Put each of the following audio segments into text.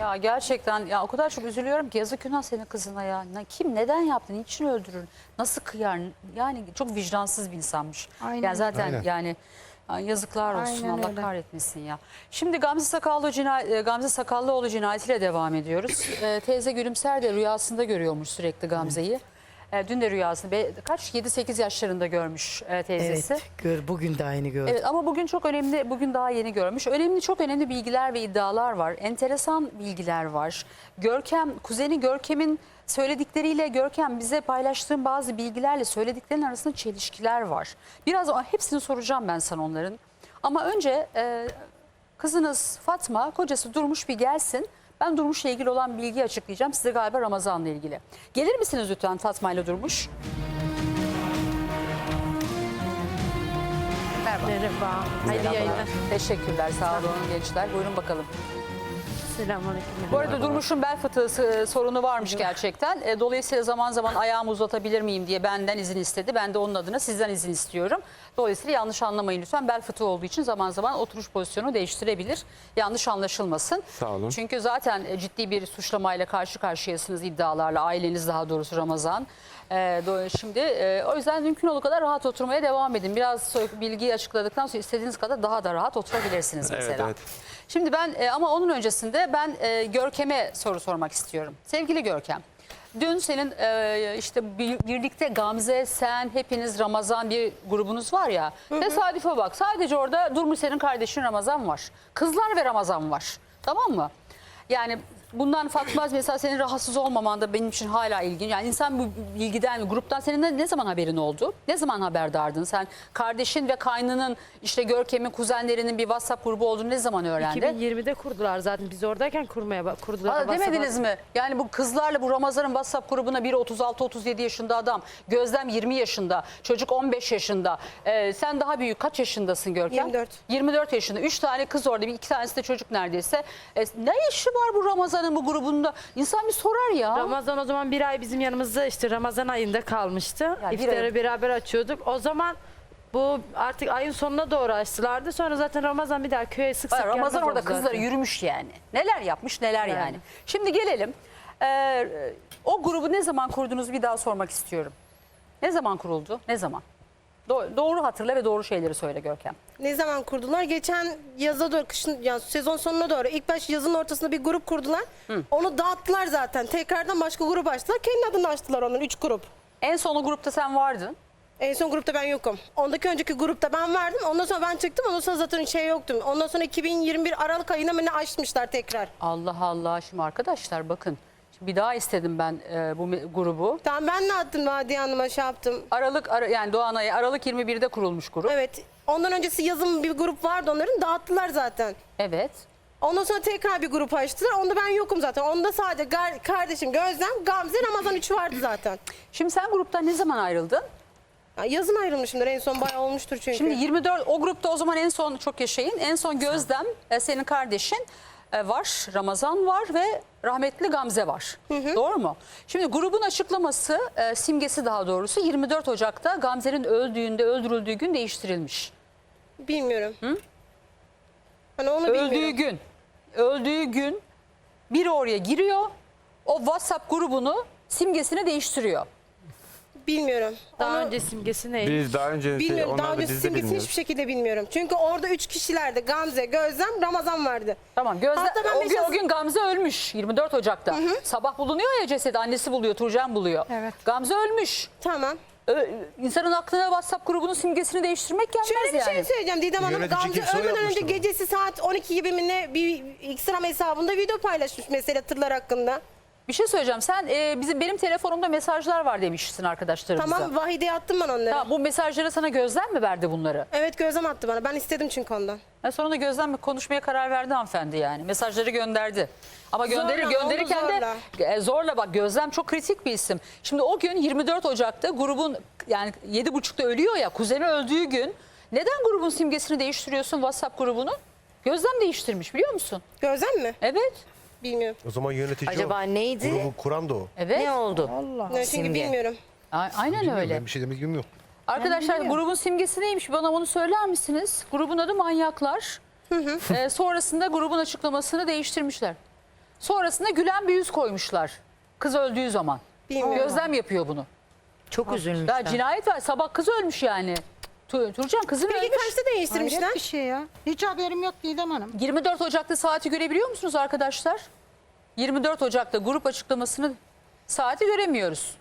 Ya gerçekten ya o kadar çok üzülüyorum ki yazık günah senin kızına ya. Ne- Kim neden yaptı? Niçin öldürür? Nasıl kıyar? Yani çok vicdansız bir insanmış. Aynen. Yani zaten Aynen. yani ya yazıklar olsun Aynen Allah öyle. kahretmesin ya. Şimdi Gamze Sakallı cinay- e, Gamze Sakallıoğlu cinayetiyle devam ediyoruz. Ee, teyze Gülümser de rüyasında görüyormuş sürekli Gamze'yi. Ee, dün de rüyasında be- kaç 7-8 yaşlarında görmüş e, teyzesi. Evet, gör, bugün de aynı gördüm. Evet ama bugün çok önemli, bugün daha yeni görmüş. Önemli, çok önemli bilgiler ve iddialar var. Enteresan bilgiler var. Görkem, kuzeni Görkem'in söyledikleriyle Görkem bize paylaştığın bazı bilgilerle söylediklerinin arasında çelişkiler var. Biraz hepsini soracağım ben sana onların. Ama önce e, kızınız Fatma, kocası Durmuş bir gelsin. Ben Durmuş'la ilgili olan bilgiyi açıklayacağım size galiba Ramazan'la ilgili. Gelir misiniz lütfen Fatma ile Durmuş? Merhaba. Merhaba. Hayırlı yayınlar. Teşekkürler sağ olun gençler. Buyurun bakalım. Selamünaleyküm. Bu arada Durmuş'un bel fıtığı e, sorunu varmış gerçekten. E, Dolayısıyla zaman zaman ayağımı uzatabilir miyim diye benden izin istedi. Ben de onun adına sizden izin istiyorum. Dolayısıyla yanlış anlamayın lütfen. Bel fıtığı olduğu için zaman zaman oturuş pozisyonu değiştirebilir. Yanlış anlaşılmasın. Sağ olun. Çünkü zaten e, ciddi bir suçlamayla karşı karşıyasınız iddialarla. Aileniz daha doğrusu Ramazan. E, do- Şimdi e, o yüzden mümkün olduğu kadar rahat oturmaya devam edin. Biraz so- bilgiyi açıkladıktan sonra istediğiniz kadar daha da rahat oturabilirsiniz Evet, mesela. evet. Şimdi ben e, ama onun öncesinde ben e, Görkem'e soru sormak istiyorum. Sevgili Görkem. Dün senin e, işte bir- birlikte Gamze, sen, hepiniz Ramazan bir grubunuz var ya. Tesadüfe bak sadece orada Durmuş senin kardeşin Ramazan var. Kızlar ve Ramazan var. Tamam mı? Yani bundan Fatma mesela senin rahatsız olmaman da benim için hala ilginç. Yani insan bu bilgiden, gruptan senin ne, ne zaman haberin oldu? Ne zaman haberdardın? Sen kardeşin ve kaynının işte Görkem'in kuzenlerinin bir WhatsApp grubu olduğunu ne zaman öğrendin? 2020'de kurdular zaten. Biz oradayken kurmaya kurdular. Aa, WhatsApp'a. demediniz mi? Yani bu kızlarla bu Ramazan'ın WhatsApp grubuna biri 36-37 yaşında adam. Gözlem 20 yaşında. Çocuk 15 yaşında. Ee, sen daha büyük. Kaç yaşındasın Görkem? 24. 24 yaşında. 3 tane kız orada. Bir iki tanesi de çocuk neredeyse. E, ne işi var bu Ramazan'ın bu grubunda? İnsan bir sorar ya. Ramazan o zaman bir ay bizim yanımızda işte Ramazan ayında kalmıştı. bir İftarı ay- beraber açıyorduk. O zaman bu artık ayın sonuna doğru açtılardı. Sonra zaten Ramazan bir daha köye sık sık Var, Ramazan gelmez orada oldu kızları zaten. yürümüş yani. Neler yapmış neler yani. Yani. Şimdi gelelim. Ee, o grubu ne zaman kurduğunuzu bir daha sormak istiyorum. Ne zaman kuruldu? Ne zaman? Do- doğru hatırla ve doğru şeyleri söyle Görkem. Ne zaman kurdular? Geçen yaza doğru, kışın, yani sezon sonuna doğru. İlk baş yazın ortasında bir grup kurdular. Onu dağıttılar zaten. Tekrardan başka grup açtılar. Kendi adını açtılar onun. Üç grup. En son o grupta sen vardın. En son grupta ben yokum. Ondaki önceki grupta ben vardım. Ondan sonra ben çıktım. Ondan sonra zaten şey yoktum. Ondan sonra 2021 Aralık ayına mı ne açmışlar tekrar. Allah Allah şimdi arkadaşlar bakın. Bir daha istedim ben e, bu me- grubu. Tamam ben ne attım Vadiye Hanım'a şey yaptım. Aralık ara, yani Doğan ayı Aralık 21'de kurulmuş grup. Evet. Ondan öncesi yazın bir grup vardı onların. Dağıttılar zaten. Evet. Ondan sonra tekrar bir grup açtılar. Onda ben yokum zaten. Onda sadece gar- kardeşim Gözlem, Gamze, Ramazan üçü vardı zaten. Şimdi sen gruptan ne zaman ayrıldın? Ya yazın ayrılmışımdır. En son bayağı olmuştur çünkü. Şimdi 24 o grupta o zaman en son çok yaşayın. En son Gözlem e, senin kardeşin e, var, Ramazan var ve rahmetli Gamze var. Doğru mu? Şimdi grubun açıklaması, e, simgesi daha doğrusu 24 Ocak'ta Gamze'nin öldüğünde, öldürüldüğü gün değiştirilmiş. Bilmiyorum. Hani onu Öldüğü bilmiyorum. gün, öldüğü gün biri oraya giriyor. O WhatsApp grubunu simgesini değiştiriyor. Bilmiyorum. Daha Onu önce simgesi neydi? Biz daha önce bilmiyorum. onlar Daha da önce biz de simgesini bilmiyoruz. hiçbir şekilde bilmiyorum. Çünkü orada üç kişilerdi. Gamze, Gözlem, Ramazan vardı. Tamam Gözde, Hatta ben o, gün, mesaj- o gün Gamze ölmüş 24 Ocak'ta. Sabah bulunuyor ya cesedi annesi buluyor Turcan buluyor. Evet. Gamze ölmüş. Tamam. Ö- İnsanın aklına WhatsApp grubunun simgesini değiştirmek gelmez Şöyle bir yani. şey söyleyeceğim Didem Hanım. Yönetici Gamze kimse o ölmeden önce bunu. gecesi saat 12 gibi mi ne bir Instagram hesabında video paylaşmış mesela tırlar hakkında. Bir şey söyleyeceğim. Sen e, bizim benim telefonumda mesajlar var demişsin arkadaşlarımıza. Tamam Vahide'ye attım ben onları. Tamam, bu mesajları sana Gözlem mi verdi bunları? Evet Gözlem attı bana. Ben istedim çünkü ondan. Ha, sonra da Gözlem konuşmaya karar verdi hanımefendi yani. Mesajları gönderdi. Ama gönderir Zorla, gönderirken oldu de zorla. e, zorla bak Gözlem çok kritik bir isim. Şimdi o gün 24 Ocak'ta grubun yani 7.30'da ölüyor ya kuzeni öldüğü gün neden grubun simgesini değiştiriyorsun WhatsApp grubunu? Gözlem değiştirmiş biliyor musun? Gözlem mi? Evet. Bilmiyorum. O zaman yönetici Acaba o. neydi? Grubu kuran da o. Evet. Ne oldu? Ne, çünkü Simge. bilmiyorum. A- Aynen öyle. Ben bir şey demek yok. Arkadaşlar grubun simgesi neymiş bana onu söyler misiniz? Grubun adı Manyaklar. Ee, sonrasında grubun açıklamasını değiştirmişler. Sonrasında gülen bir yüz koymuşlar. Kız öldüğü zaman. Bilmiyorum. Gözlem yapıyor bunu. Çok üzülmüşler. Ya cinayet var. Sabah kız ölmüş yani. Tu- Turcan kızın Peki ölmüş. kaçta değiştirmişler? Hayret bir şey ya. Hiç haberim yok Didem Hanım. 24 Ocak'ta saati görebiliyor musunuz arkadaşlar? 24 Ocak'ta grup açıklamasını saati göremiyoruz.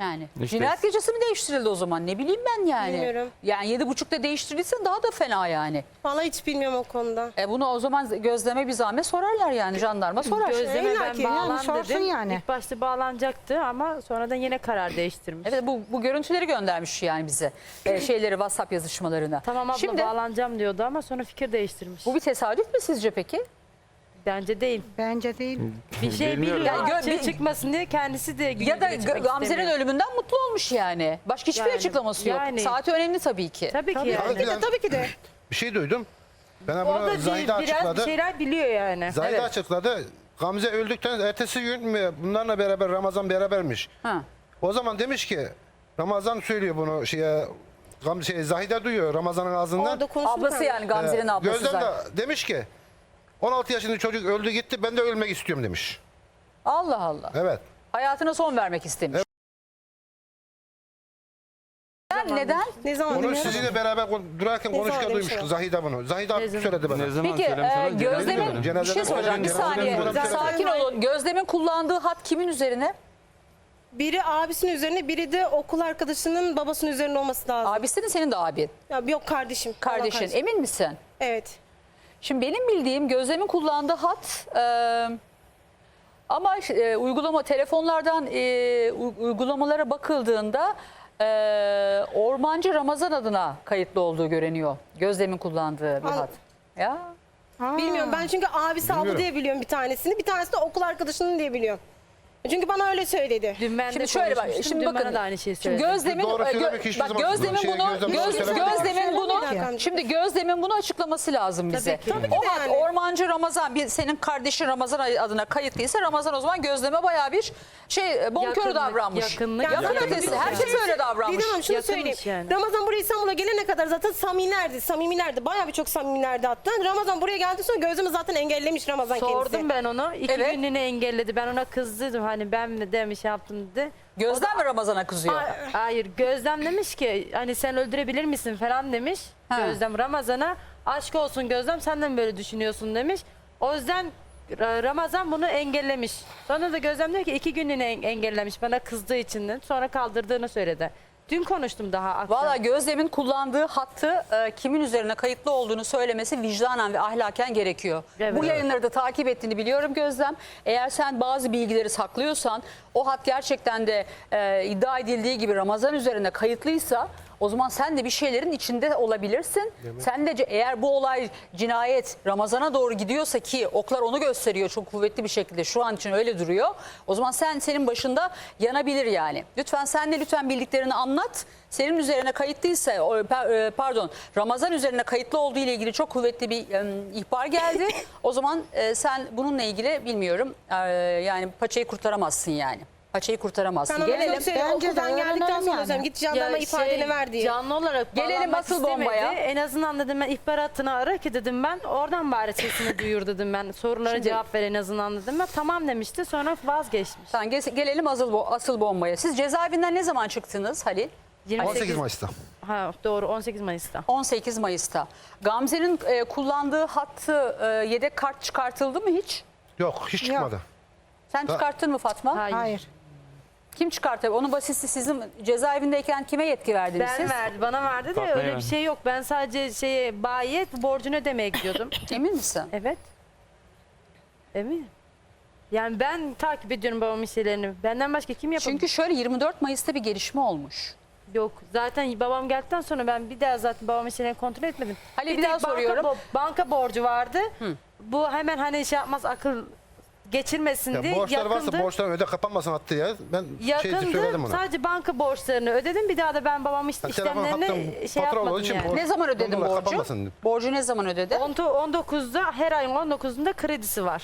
Yani İşte- cinayet gecesi mi değiştirildi o zaman ne bileyim ben yani. Bilmiyorum. Yani yedi buçukta değiştirdiyse daha da fena yani. Vallahi hiç bilmiyorum o konuda. E bunu o zaman gözleme bir zahmet sorarlar yani jandarma sorar. Gözleme İlla ben ki yani bağlan sorsun dedim. yani. İlk başta bağlanacaktı ama sonradan yine karar değiştirmiş. Evet bu, bu görüntüleri göndermiş yani bize. E, şeyleri WhatsApp yazışmalarına. Tamam abla Şimdi bağlanacağım diyordu ama sonra fikir değiştirmiş. bu bir tesadüf mü sizce peki? Bence değil. Bence değil. Bir şey Bilmiyorum. biliyor. Yani gö- açığa bir- çıkmasın diye kendisi de Ya da gündeme çıkmak G- Gamze'nin istemiyor. ölümünden mutlu olmuş yani. Başka hiçbir Yani, açıklaması yok. yani. Saati önemli tabii ki. Tabii ki Tabii, yani. ki de, tabii ki de. Bir şey duydum. Ben O bunu da Zahide biraz bir açıkladı. şeyler biliyor yani. Zahide Evet. açıkladı. Gamze öldükten ertesi gün mü bunlarla beraber Ramazan berabermiş. Ha. O zaman demiş ki Ramazan söylüyor bunu şeye Gamze şey, Zahide duyuyor Ramazan'ın ağzından. Orada. Ablası yani Gamze'nin ablası Gözlem zaten. de demiş ki 16 yaşında çocuk öldü gitti ben de ölmek istiyorum demiş. Allah Allah. Evet. Hayatına son vermek istemiş. Neden? Neden? Ne zaman Onu demiş? sizinle beraber kon- durarken konuşurken demiş duymuş o? Zahide bunu. Zahide söyledi bana. Ne zaman Peki e? Gözlem'in bir Cenazeden şey soracağım bir cenazeden saniye. cenazeden Sakin olun. Gözlem'in kullandığı hat kimin üzerine? Biri abisinin üzerine, biri de okul arkadaşının babasının üzerine olması lazım. Abisinin senin de abin. Ya, yok kardeşim. Allah Kardeşin. kardeşim. Emin misin? Evet. Şimdi benim bildiğim Gözlem'in kullandığı hat e, ama e, uygulama telefonlardan e, uygulamalara bakıldığında e, Ormancı Ramazan adına kayıtlı olduğu görünüyor. Gözlem'in kullandığı bir Al. hat. Ya Bilmiyorum ben çünkü abisi Bilmiyorum. diye biliyorum bir tanesini. Bir tanesi de okul arkadaşının diye biliyorum. Çünkü bana öyle söyledi. Dün ben Şimdi de şöyle bak, konuşmuştum. şimdi Dün bakın. bana da aynı şeyi Şimdi söyledi. Gözlem'in Doğru söylemek hiçbir bak zaman Gözlem'in şey, bunu Gözlem göz, söylemek bunu şimdi Gözlem'in bunu açıklaması lazım bize. Tabii ki. Tabii ki o de hat yani. Ormancı Ramazan bir senin kardeşin Ramazan adına kayıtlıysa Ramazan o zaman Gözlem'e bayağı bir şey e, bonkör Yakınlık, davranmış. yakınlık. Yakın Yakınlık ötesi. Herkes öyle davranmış. Didem Hanım şunu Yakınmış söyleyeyim. yani. Ramazan buraya İstanbul'a gelene kadar zaten samimilerdi. Samimilerdi. Bayağı birçok samimilerdi hatta. Ramazan buraya geldikten sonra gözümü zaten engellemiş Ramazan Sordum kendisi. ben onu. İki Evet. günlüğüne engelledi. Ben ona kızdıydım. Hani ben mi demiş yaptım dedi. Gözlem mi Ramazan'a kızıyor? Hayır Gözlem demiş ki hani sen öldürebilir misin falan demiş. Ha. Gözlem Ramazan'a aşk olsun Gözlem sen de mi böyle düşünüyorsun demiş. O yüzden Ra- Ramazan bunu engellemiş. Sonra da Gözlem diyor ki iki günlüğüne en- engellemiş bana kızdığı için de. Sonra kaldırdığını söyledi. Dün konuştum daha akşam. Valla Gözlem'in kullandığı hattı e, kimin üzerine kayıtlı olduğunu söylemesi vicdanen ve ahlaken gerekiyor. Evet. Bu yayınları da takip ettiğini biliyorum Gözlem. Eğer sen bazı bilgileri saklıyorsan o hat gerçekten de e, iddia edildiği gibi Ramazan üzerine kayıtlıysa o zaman sen de bir şeylerin içinde olabilirsin. Sen de eğer bu olay cinayet Ramazan'a doğru gidiyorsa ki oklar onu gösteriyor çok kuvvetli bir şekilde şu an için öyle duruyor. O zaman sen senin başında yanabilir yani. Lütfen sen de lütfen bildiklerini anlat. Senin üzerine kayıtlıysa e, pardon Ramazan üzerine kayıtlı olduğu ile ilgili çok kuvvetli bir ihbar geldi. o zaman e, sen bununla ilgili bilmiyorum e, yani paçayı kurtaramazsın yani. Paçayı kurtaramazsın. Ben ona Gelelim. çok. Bence de Okuldan geldikten sonra yani. söyleyeyim. Git jandarma Ya ifadeni şey, ver diye. Canlı olarak Gelelim bağlanmak asıl istemedi. bombaya. En azından dedim ben ihbaratını ara ki dedim ben oradan bari sesini duyur dedim ben. Sorulara Şimdi- cevap ver en azından dedim ben. Tamam demişti sonra vazgeçmiş. Tamam, ge- gelelim asıl, bo- asıl bombaya. Siz cezaevinden ne zaman çıktınız Halil? 18 Mayıs'ta. Ha, doğru 18 Mayıs'ta. 18 Mayıs'ta. Gamze'nin e, kullandığı hattı e, yedek kart çıkartıldı mı hiç? Yok hiç çıkmadı. Sen çıkarttın mı Fatma? Hayır. Hayır. Kim çıkarttı? Onun basisi sizin cezaevindeyken kime yetki verdiniz Ben siz? verdi, bana verdi de öyle bir şey yok. Ben sadece şeye bayiye borcunu ödemeye gidiyordum. Emin misin? evet. Eminim. Yani ben takip ediyorum babamın şeylerini. Benden başka kim yapabilir? Çünkü şöyle 24 Mayıs'ta bir gelişme olmuş. Yok. Zaten babam geldikten sonra ben bir daha zaten babamın şeylerini kontrol etmedim. Halil, bir tek daha banka soruyorum. bo- banka borcu vardı. Bu hemen hani şey yapmaz akıl geçirmesin Ya diye borçlar yakındı. varsa borçlar öde kapanmasın hattı ya. Ben şey Yakındı. söyledim ona. Sadece banka borçlarını ödedim. Bir daha da ben babamın iş- telefon işlemlerini hattım şey fatura olduğu yapmadım için yani. borç- Ne zaman ödedin borcu? kapanmasın. Borcu ne zaman ödedi? 10 19'da her ayın 19'unda kredisi var.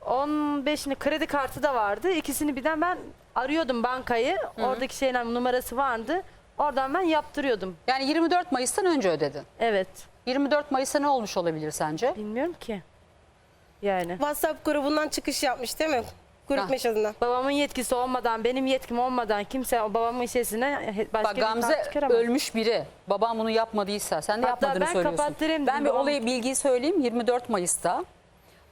15'inde kredi kartı da vardı. İkisini birden ben arıyordum bankayı. Oradaki şeyler numarası vardı. Oradan ben yaptırıyordum. Yani 24 Mayıs'tan önce ödedin. Evet. 24 Mayıs'ta ne olmuş olabilir sence? Bilmiyorum ki. Yani. WhatsApp grubundan çıkış yapmış değil mi? Grup Ha. mesajından. Babamın yetkisi olmadan, benim yetkim olmadan kimse o babamın işesine başka Bak bir Gamze çıkaramaz. ölmüş biri. Babam bunu yapmadıysa sen de Hatta yapmadığını ben söylüyorsun. kapattırayım Ben dedim, bir babam- olayı bilgiyi söyleyeyim. 24 Mayıs'ta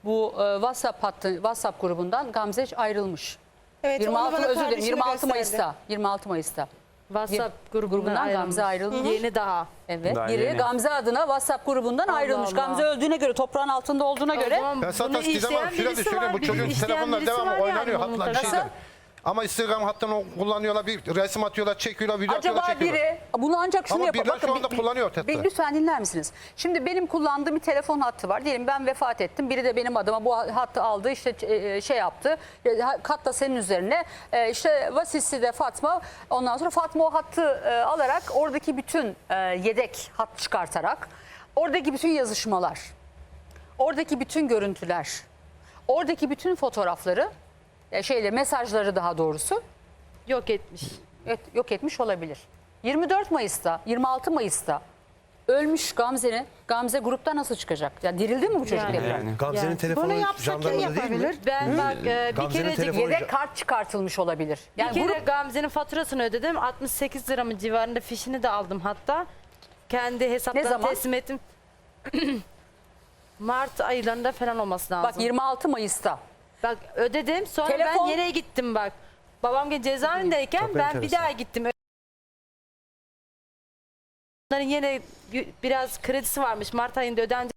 bu e, WhatsApp hattı WhatsApp grubundan Gamze ayrılmış. Evet, onu 26 bana özür dilerim kardeşim 26 gösterdi. Mayıs'ta. 26 Mayıs'ta. WhatsApp grubundan, grubundan ayrılmış. Gamze ayrılmış. Yeni daha. Evet. Daha biri yeni. Gamze adına WhatsApp grubundan Allah ayrılmış. Allah. Gamze öldüğüne göre toprağın altında olduğuna göre Ben bunu sürekli söylüyorum var, bu çocuğun telefonla birisi devamlı var yani oynanıyor. bunun Hatlar bir tabii. şeyler. Ama Instagram hattını kullanıyorlar, bir resim atıyorlar, çekiyorlar, video Acaba atıyorlar, çekiyorlar. biri bunu ancak şunu Ama yapar. birileri şu anda kullanıyor Tete. bir- Lütfen dinler misiniz? Şimdi benim kullandığım bir telefon hattı var. Diyelim ben vefat ettim. Biri de benim adıma bu hattı aldı işte e, şey yaptı. E, Kat da senin üzerine. E, işte vasisi de Fatma. Ondan sonra Fatma o hattı e, alarak oradaki bütün e, yedek hat çıkartarak oradaki bütün yazışmalar, oradaki bütün görüntüler, oradaki bütün fotoğrafları e, şeyle mesajları daha doğrusu Yok etmiş. Evet, yok etmiş olabilir. 24 Mayıs'ta, 26 Mayıs'ta ölmüş Gamze'nin, Gamze gruptan nasıl çıkacak? Ya dirildi mi bu çocuk Yani. tekrar? Yani. Gamze'nin Yani. telefonu Bunu yapsa kim jandarmada değil mi? yapabilir? Ben bak e, bir Gamze'nin kerecik telefonu- Yedek kart çıkartılmış olabilir. Bir Yani kere grup Gamze'nin faturasını ödedim. 68 liramın civarında fişini de aldım hatta. Kendi hesaptan Ne zaman? teslim ettim. Mart aylarında falan olması lazım. bak 26 Mayıs'ta. Bak ödedim. Sonra Telefon- ben yere gittim bak. Babam gene cezaevindeyken Çok ben bir enteresan. daha gittim. Onların yine y- biraz kredisi varmış. Mart ayında ödendi.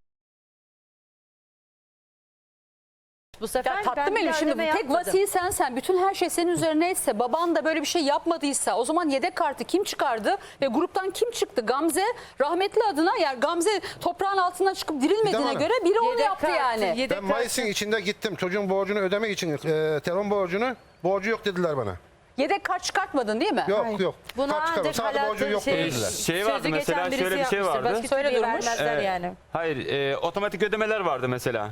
Bu sefer Ya tatlım daha şimdi tek vasiyi sensen, bütün her şey senin üzerineyse, baban da böyle bir şey yapmadıysa o zaman yedek kartı kim çıkardı ve gruptan kim çıktı? Gamze rahmetli adına yani Gamze toprağın altından çıkıp dirilmediğine Hanım. göre biri onu Yedek yaptı kartı, yani. yedek Ben Mayıs'ın kartı. içinde gittim çocuğun borcunu ödemek için, e, telefon borcunu. Borcu yok dediler bana. Yedek kart çıkartmadın değil mi? Yok yok. Buna Kart çıkarmadım. ancak Sadece borcu hayatı yok şey, dediler. Şey vardı sözü mesela, geçen birisi şöyle bir şey yapmıştır. vardı. Başka Söyle türlü Durmuş. vermezler Evet. yani. Hayır, e, otomatik ödemeler vardı mesela.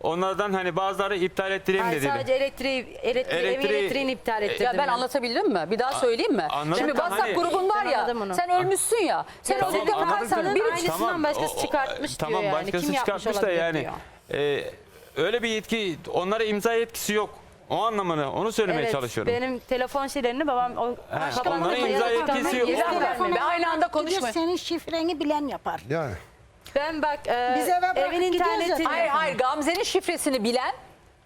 Onlardan hani bazıları iptal ettireyim Hayır, dedi. sadece elektriği, elektriği, evin Elektriği- elektriğini iptal ettirdim. Ya ben anlatabildim mi? Bir daha söyleyeyim mi? anladım Şimdi WhatsApp hani- grubun var Ben ya. anladım onu. Sen ölmüşsün ya. Sen Tamam, o dikkat anladım tabii. biri Aynısından başkası çıkartmış diyor tamam, yani. başkası Kim yapmış çıkartmış da olabilir yani. diyor. e, öyle bir yetki, onlara imza yetkisi yok. O anlamını, onu söylemeye Evet, çalışıyorum. benim telefon şeylerini babam o onların kapatmadı, imza yetkisi ama yok. Ve aynı anda Gidiyor, konuşmayın. Senin şifreni bilen yapar. Yani. Ben bak e, Biz eve bırakıp evin gidiyoruz internetini... ya. Hayır hayır Gamze'nin şifresini bilen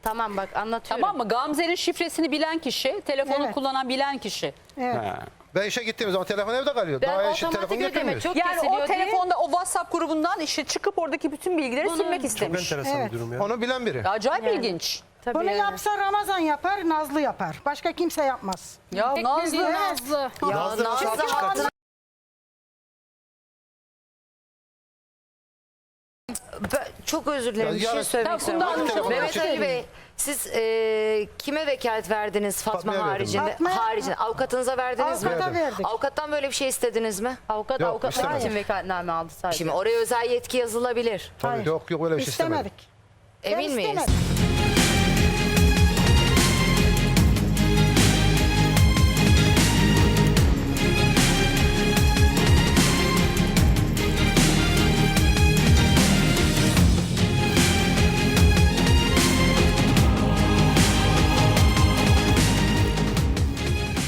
Tamam bak anlatıyorum. tamam mı? Gamze'nin şifresini bilen kişi, telefonu Evet. kullanan bilen kişi. Evet. Ha. Ben işe gittiğim zaman telefon evde kalıyor. Ben Daha işe otomatik telefon ödeme getirmiyor. çok Yani kesiliyor o diye- telefonda o WhatsApp grubundan işte çıkıp oradaki bütün bilgileri Bunu- silmek Çok Çok istemiş. enteresan Evet. bir durum ya. Onu bilen biri. Acayip ilginç. Tabii Bunu yani. yapsa Ramazan yapar, Nazlı yapar. Başka kimse yapmaz. Ya Nazlı. Nazlı. Ya Nazlı Nazlı. hesabı çıkarttı. Ben çok özür dilerim. Ya Bir şey yarın- söylemek istiyorum. Hanım, Mehmet. Ali Bey, siz e, kime vekalet verdiniz Fatma Fatma'ya verdim. haricinde? Fatma'ya- haricinde. Avukatınıza verdiniz mi? Avukata verdik. Avukattan böyle bir şey istediniz mi? Avukat Yok, avukatlar istemem. için vekaletname aldı sadece. Şimdi oraya özel yetki yazılabilir. Hayır. Yok yok öyle bir şey. İstemedik. Emin Ben miyiz? istemedim.